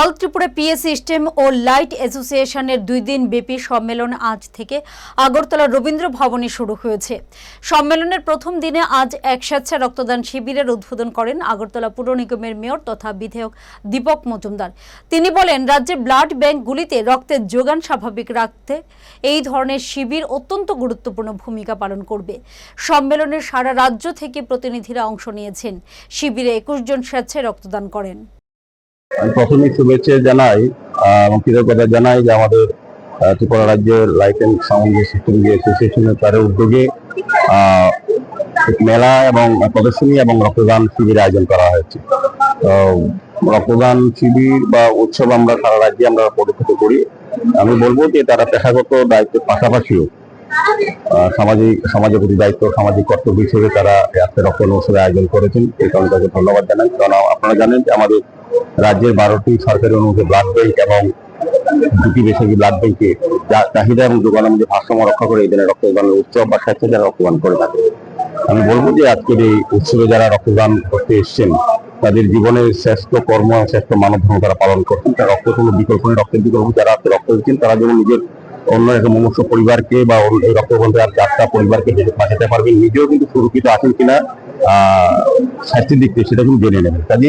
All Tripura PS system ও light অ্যাসোসিয়েশনের দুই দিন ব্যাপী সম্মেলন আজ থেকে আগরতলা রবীন্দ্র ভবনে শুরু হয়েছে। সম্মেলনের প্রথম দিনে আজ এক স্বেচ্ছা রক্তদান শিবিরের উদ্বোধন করেন আগরতলা পুর নিগমের মেয়র তথা বিধায়ক দীপক মজুমদার। তিনি বলেন রাজ্যের ব্লাড ব্যাংকগুলিতে রক্তের যোগান স্বাভাবিক রাখতে এই ধরনের শিবির অত্যন্ত গুরুত্বপূর্ণ ভূমিকা পালন করবে। সম্মেলনে সারা রাজ্য থেকে প্রতিনিধিরা অংশ নিয়েছেন। শিবিরে একুশ জন স্বেচ্ছায় রক্তদান করেন। আমি প্রথমেই শুভেচ্ছা জানাই এবং কৃতজ্ঞতা জানাই যে আমাদের ত্রিপুরা রাজ্যের লাইফ অ্যান্ড সাউন্ড যে সিস্টেম যে অ্যাসোসিয়েশনের তার উদ্যোগে মেলা এবং প্রদর্শনী এবং রক্তদান শিবির আয়োজন করা হয়েছে। তো রক্তদান শিবির বা উৎসব আমরা সারা রাজ্যে আমরা পরিচিত করি। আমি বলব যে তারা পেশাগত দায়িত্বের পাশাপাশিও সামাজিক, সমাজের প্রতি দায়িত্ব, সামাজিক কর্তব্য হিসেবে তারা আজকে রক্তদান উৎসবের আয়োজন করেছেন। এই কারণে তাকে ধন্যবাদ জানাই। কারণ আপনারা জানেন যে আমাদের রাজ্যের বারোটি সরকারি অনুমতি ব্লাড ব্যাংক এবং দুটি বেসরকারি ব্লাড ব্যাংকে চাহিদা এবং যোগানের মধ্যে ভারসাম্য রক্ষা করে এই দিনে রক্তদানের উৎসব বা স্বেচ্ছা যারা রক্তদান করে থাকে। আমি বলব যে আজকের এই উৎসবে যারা রক্তদান করতে এসছেন, তাদের জীবনের শ্রেষ্ঠ কর্ম শ্রেষ্ঠ মানব ধর্ম তারা পালন করছেন। তার রক্ত কোনো বিকল্প নেই, রক্তের বিকল্প যারা রক্ত দিচ্ছেন, তারা যেমন নিজের অন্য একটা মনুষ্য পরিবারকে বা এই রক্তবন্ধে আর চারটা পরিবারকে বাঁচাতে পারবেন। নিজেও কিন্তু সুরক্ষিত আছেন কিনা, আহ স্বাস্থ্যের দিক থেকে সেটা কিন্তু জেনে নেবেন। কাজে